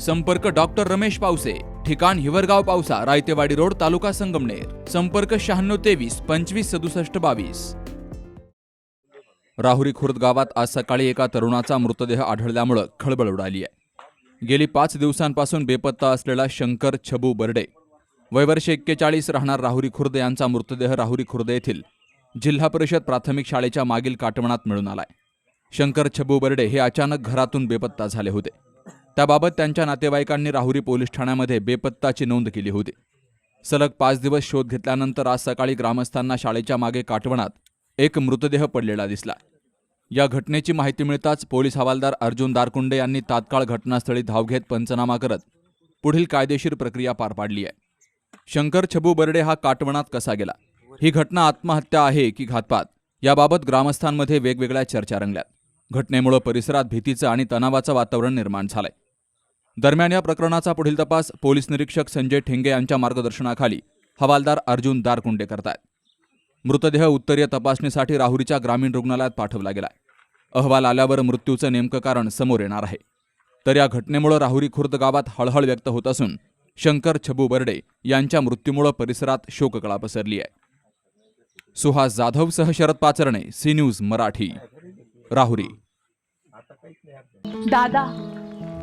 संपर्क डॉक्टर रमेश पावसे ठिकाण हिवरगाव पावसा रायतेवाडी रोड तालुका संगमनेर. संपर्क शहाण्णव तेवीस पंचवीस सदुसष्ट बावीस. राहुरी खुर्द गावात आज सकाळी एका तरुणाचा मृतदेह आढळल्यामुळं खळबळ उडाली आहे. गेली पाच दिवसांपासून बेपत्ता असलेला शंकर छबू बर्डे वयवर्ष एक्केचाळीस राहणार राहुरी खुर्द यांचा मृतदेह राहुरी खुर्द येथील जिल्हा परिषद प्राथमिक शाळेच्या मागील काटवणात मिळून आलाय. शंकर छबू बर्डे हे अचानक घरातून बेपत्ता झाले होते. त्याबाबत त्यांच्या नातेवाईकांनी राहुरी पोलीस ठाण्यामध्ये बेपत्ताची नोंद केली होती. सलग पाच दिवस शोध घेतल्यानंतर आज सकाळी ग्रामस्थांना शाळेच्या मागे काटवणात एक मृतदेह पडलेला दिसला. या घटनेची माहिती मिळताच पोलीस हवालदार अर्जुन दारकुंडे यांनी तात्काळ घटनास्थळी धाव घेत पंचनामा करत पुढील कायदेशीर प्रक्रिया पार पाडली आहे. शंकर छबू बर्डे हा काटवणात कसा गेला? ही घटना आत्महत्या आहे की घातपात? याबाबत ग्रामस्थांमध्ये वेगवेगळ्या चर्चा रंगल्यात. घटनेमुळे परिसरात भीतीचं आणि तणावाचं वातावरण निर्माण झालंय. दरम्यान या प्रकरणाचा पुढील तपास पोलीस निरीक्षक संजय ठेंगे यांच्या मार्गदर्शनाखाली हवालदार अर्जुन दारकुंडे करतायत. मृतदेह उत्तरीय तपासणीसाठी राहुरीच्या ग्रामीण रुग्णालयात पाठवला गेलाय. अहवाल आल्यावर मृत्यूचं नेमकं कारण समोर येणार आहे. तर या घटनेमुळे राहुरी खुर्द गावात हळहळ व्यक्त होत असून शंकर छबू बर्डे यांच्या मृत्यूमुळे परिसरात शोककळा पसरली आहे. सुहास जाधवसह शरद पाचरणे सी न्यूज मराठी राहुरी. दादा